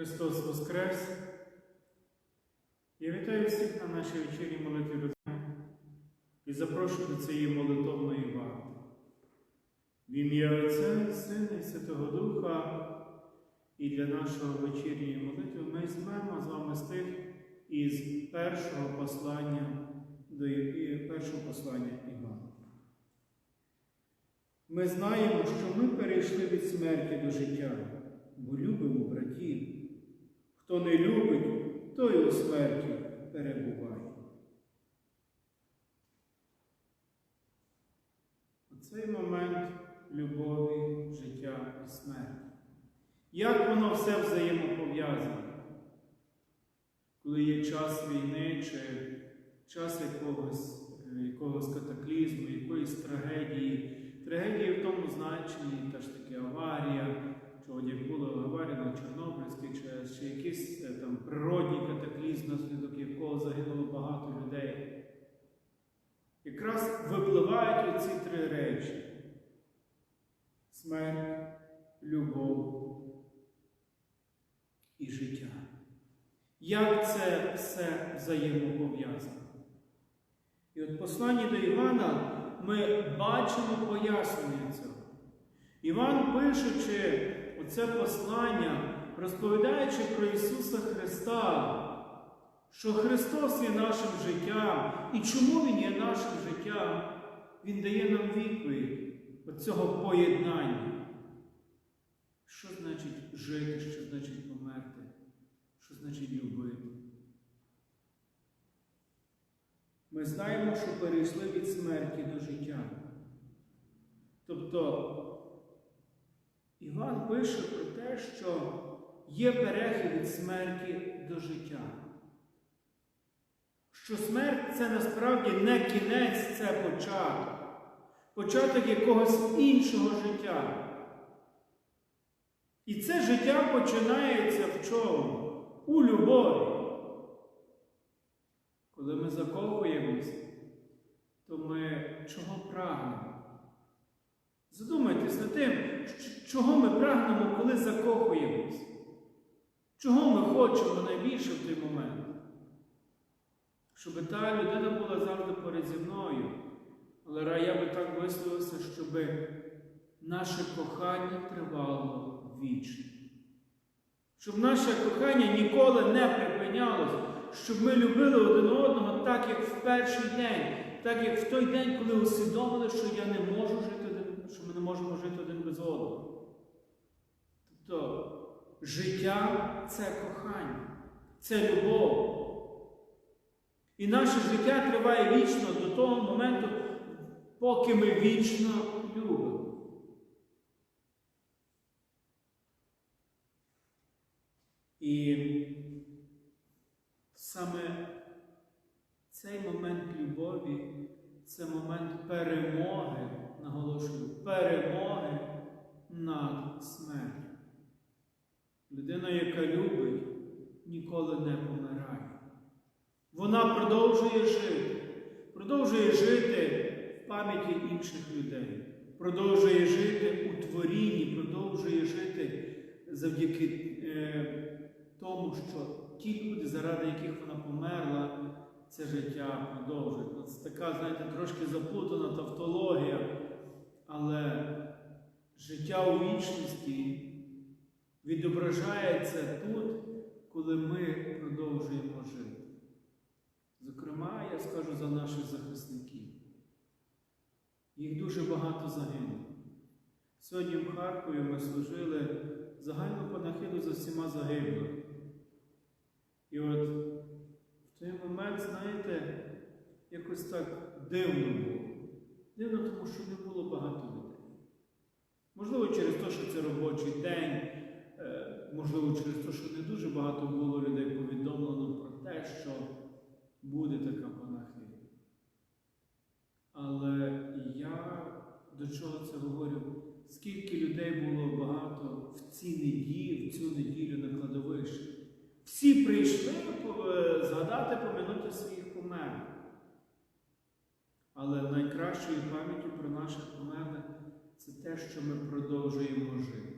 Христос Воскрес! Я вітаю всіх на нашій вечірній молитві Розуму і запрошую до цієї молитовної варти. В ім'я Отця Сина і Святого Духа і для нашого вечірньої молитви ми візьмемо з вами стих із першого послання до першого послання Івана. Ми знаємо, що ми перейшли від смерті до життя, бо любимо. Хто не любить, той у смерті перебуває. Оцей момент любові, життя і смерті. Як воно все взаємопов'язане? Коли є час війни чи час якогось, якогось катаклізму, якоїсь трагедії, трагедії в тому значенні, та ж таки аварія, чи як була аварія на Чорнобильській ЧАЕС, чи якийсь е, там природній катаклізм, внаслідок якого загинуло багато людей. Якраз випливають оці три речі: смерть, любов і життя. Як це все взаємопов'язано? І от в посланні до Івана ми бачимо пояснення цього. Іван, пишучи оце послання, розповідаючи про Ісуса Христа, що Христос є нашим життям, і чому Він є нашим життям, Він дає нам відповідь цього поєднання. Що значить жити, що значить померти, що значить любити? Ми знаємо, що перейшли від смерті до життя. Тобто Іван пише про те, що є перехід від смерті до життя. Що смерть це насправді не кінець, це початок. Початок якогось іншого життя. І це життя починається в чому? У любові. Коли ми закохуємося, то ми чого прагнемо? Задумайтесь над тим, чого ми прагнемо, коли закохуємось. Чого ми хочемо найбільше в той момент? Щоб та людина була завжди поряд зі мною. Але я би так висловився, щоб наше кохання тривало вічно. Щоб наше кохання ніколи не припинялося, щоб ми любили один одного так, як в перший день, так як в той день, коли усвідомили, що я не можу жити що ми не можемо жити один без одного. Тобто життя це кохання, це любов. І наше життя триває вічно до того моменту, поки ми вічно любимо. І саме цей момент любові це момент перемоги, наголошую, перемоги над смертю. Людина, яка любить, ніколи не помирає. Вона продовжує жити, продовжує жити в пам'яті інших людей, продовжує жити у творінні, продовжує жити завдяки е, тому, що ті люди, заради яких вона померла, це життя продовжують. Ну, Це така, знаєте, трошки заплутана тавтологія, але життя у вічності відображається тут, коли ми продовжуємо жити. Зокрема, я скажу за наших захисників. Їх дуже багато загинуло. Сьогодні в Харкові ми служили загальну панахиду за всіма загиблими. І от в той момент, знаєте, якось так дивно було. Дивно, тому що не було багато людей. Можливо, через те, що це робочий день, е, можливо, через те, що не дуже багато було людей повідомлено про те, що буде така панахида. Але я до чого це говорю? Скільки людей було багато в ці неділі, в цю неділю на кладовищі. Всі прийшли е, згадати поминути своїх померлих. Але найкращою пам'яттю про наших померлих це те, що ми продовжуємо жити.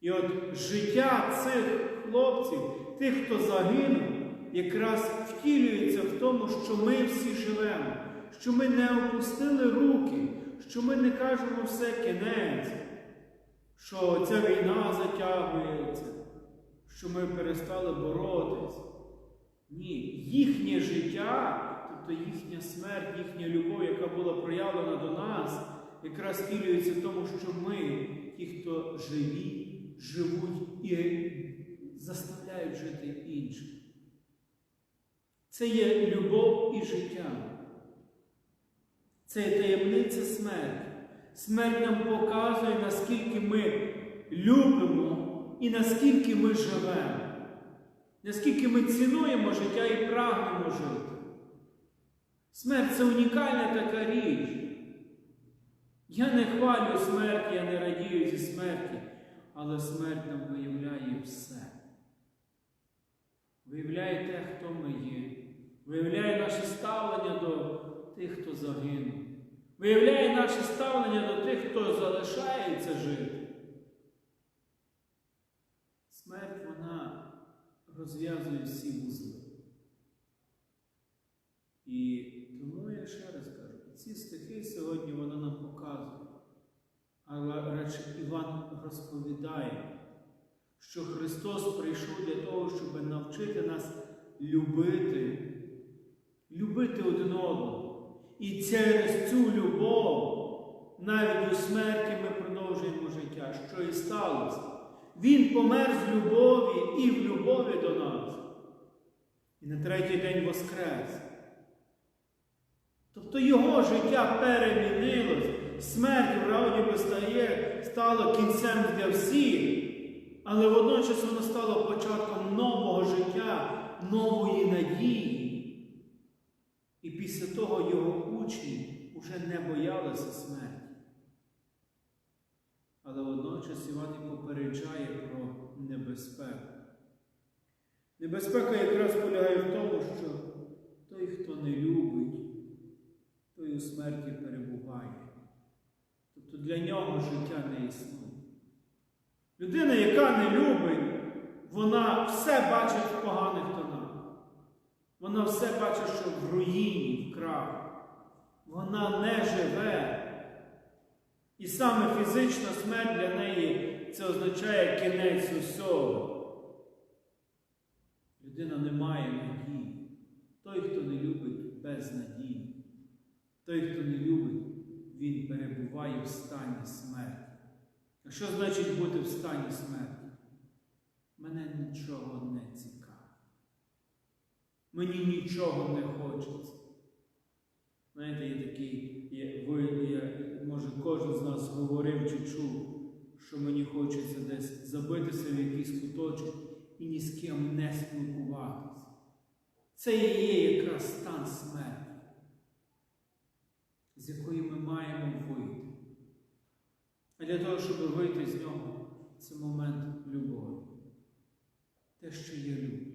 І от життя цих хлопців, тих, хто загинув, якраз втілюється в тому, що ми всі живемо, що ми не опустили руки, що ми не кажемо все кінець, що ця війна затягується, що ми перестали боротись. Ні, їхнє життя, тобто їхня смерть, їхня любов, яка була проявлена до нас, якраз втілюється в тому, що ми, ті, хто живі, живуть і заставляють жити інших. Це є любов і життя. Це є таємниця смерті. Смерть нам показує, наскільки ми любимо і наскільки ми живемо, наскільки ми цінуємо життя і прагнемо жити. Смерть це унікальна така річ. Я не хвалю смерть, я не радію зі смерті, але смерть нам виявляє все. Виявляє те, хто ми є, виявляє наше ставлення до тих, хто загинув, виявляє наше ставлення до тих, хто залишається жити. Смерть вона розв'язує всі вузли. І тому я ще раз кажу, ці стихи сьогодні вона нам показує. Але радше Іван розповідає, що Христос прийшов для того, щоб навчити нас любити, любити один одного. І через цю любов, навіть у смерті ми продовжуємо життя, що і сталося. Він помер з любові і в любові до нас. І на третій день воскрес. Тобто його життя перемінилось, смерть вроді би стає, стало кінцем для всіх, але водночас воно стало початком нового життя, нової надії. І після того його учні вже не боялися смерті. Але водночас Іван і попереджає про небезпеку. Небезпека якраз полягає в тому, що той, хто не любить, той у смерті перебуває. Тобто для нього життя не існує. Людина, яка не любить, вона все бачить в поганих тонах. Вона все бачить, що в руїні, в краху. Вона не живе. І саме фізична смерть для неї це означає кінець усього. Людина не має надії. Той, хто не любить, без надії. Той, хто не любить, він перебуває в стані смерті. А що значить бути в стані смерті? Мене нічого не цікавить. Мені нічого не хочеться. Знаєте, є такий, є, може, кожен з нас говорив чи чув, що мені хочеться десь забитися в якийсь куточок і ні з ким не спілкуватися. Це і є якраз стан смерті, з якої ми маємо вийти. А для того, щоб вийти з нього, це момент любові. Те, що я люблю.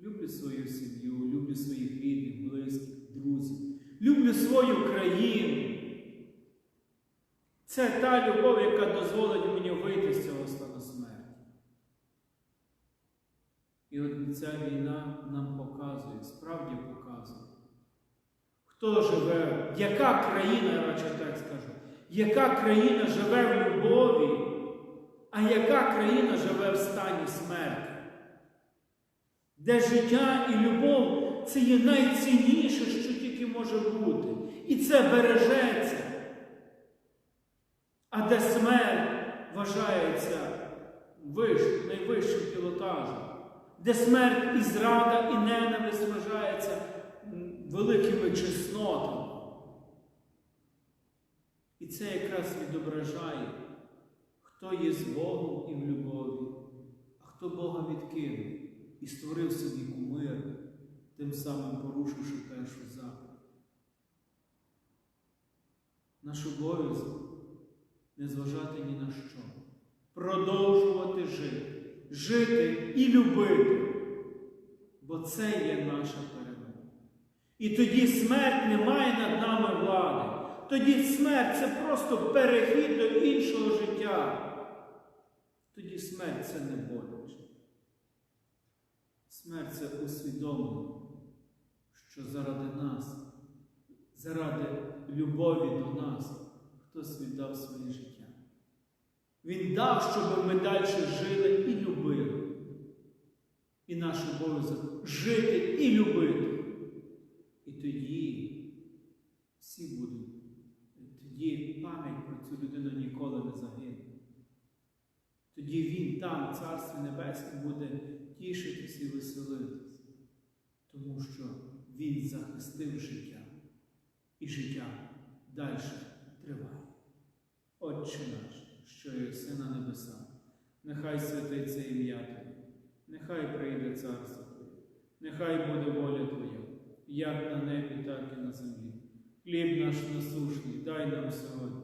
Люблю свою сім'ю, люблю своїх рідних, близьких, друзів. Люблю свою країну. Це та любов, яка дозволить мені вийти з цього стану смерті. І от ця війна нам показує, хто живе, яка країна, я радше так скажу, яка країна живе в любові, а яка країна живе в стані смерті. Де життя і любов це є найцінніше, що тільки може бути. І це бережеться. А де смерть вважається найвищим пілотажем, де смерть і зрада, і ненависть вважається великими чеснотами. І це якраз відображає, хто є з Богом і в любові, а хто Бога відкинув і створив собі кумир, тим самим порушивши першу заповідь. Наш обов'язок не зважати ні на що, продовжувати жити, жити і любити, бо це є наша перемога. І тоді смерть не має над нами влади. Тоді смерть це просто перехід до іншого життя. тоді смерть це не боляче. Смерть це усвідомлення, що заради нас, заради любові до нас, хтось віддав своє життя. Він дав, щоб ми далі жили і любили. І наш обов'язок жити і любити. І тоді всі будуть, тоді людину ніколи не загине. Тоді він там, в Царстві Небесному, буде тішитись і веселитись, тому що він захистив життя, і життя далі триває. Отче наш, що єси на небесах, нехай святиться ім'я Твоє, нехай прийде царство Твоє, нехай буде воля Твоя, як на небі, так і на землі. Хліб наш насушний, дай нам сьогодні,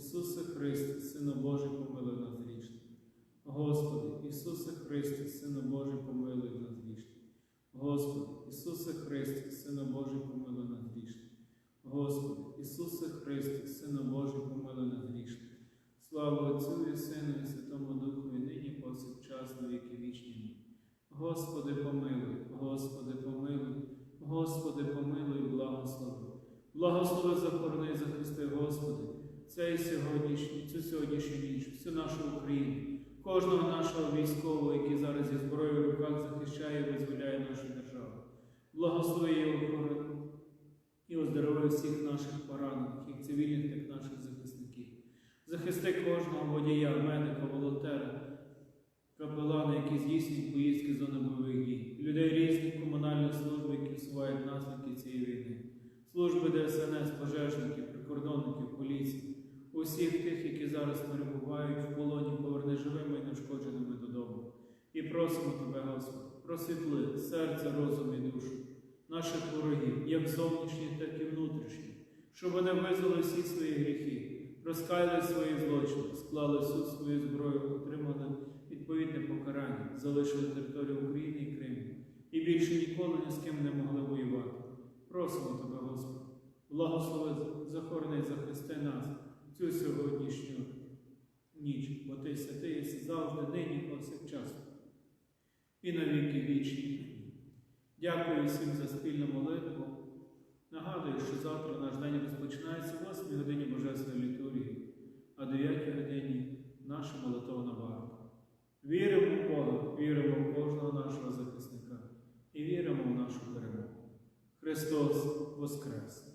Ісусе Христе, Сину Божий, помилуй нас грішних. Господи, Ісусе Христе, Сину Божий, помилуй нас грішних. Господи, Ісусе Христе, Сину Божий, помилуй нас грішних. Господи, Ісусе Христе, Сину Божий, помилуй нас грішних. Слава Отцю і Сину і Святому Духу, і нині повсякчас на віки вічні. Господи, помилуй, Господи, помилуй, Господи, помилуй, благослови. Благослови захорони, захисти, Господи, цей сьогоднішній, цю сьогоднішню ніч, всю нашу Україну, кожного нашого військового, який зараз зі зброєю в руках захищає і визволяє нашу державу. Благослови охорони і оздорови всіх наших поранених, як цивільних, так наших захисників. Захисти кожного водія, медика, волонтера, капелана, які здійснюють поїздки зони бойових дій, людей різних комунальних служб, які всувають наслідки цієї війни, служби ДСНС, пожежників, прикордонників, поліції, усіх тих, які зараз перебувають в полоні, поверни живими і неушкодженими додому. І просимо Тебе, Господи, просвітли серце, розум і душу наших ворогів, як зовнішніх, так і внутрішніх, щоб вони визнали всі свої гріхи, розкаяли свої злочини, склали всю свою зброю, отримали відповідне покарання, залишили територію України і Криму і більше ніколи ні з ким не могли воювати. Просимо Тебе, Господи, благослови, захорони, і захисти нас цю сьогоднішню ніч, бо ти святий єси завжди, нині, повсякчас, і на віки вічні. Дякую всім за спільну молитву. Нагадую, що завтра наш день розпочинається о 8 годині Божественної літургії, а 9 годині наша молитовна варта. Віримо в Бога, віримо в кожного нашого захисника і віримо в нашу перемогу. Христос Воскрес!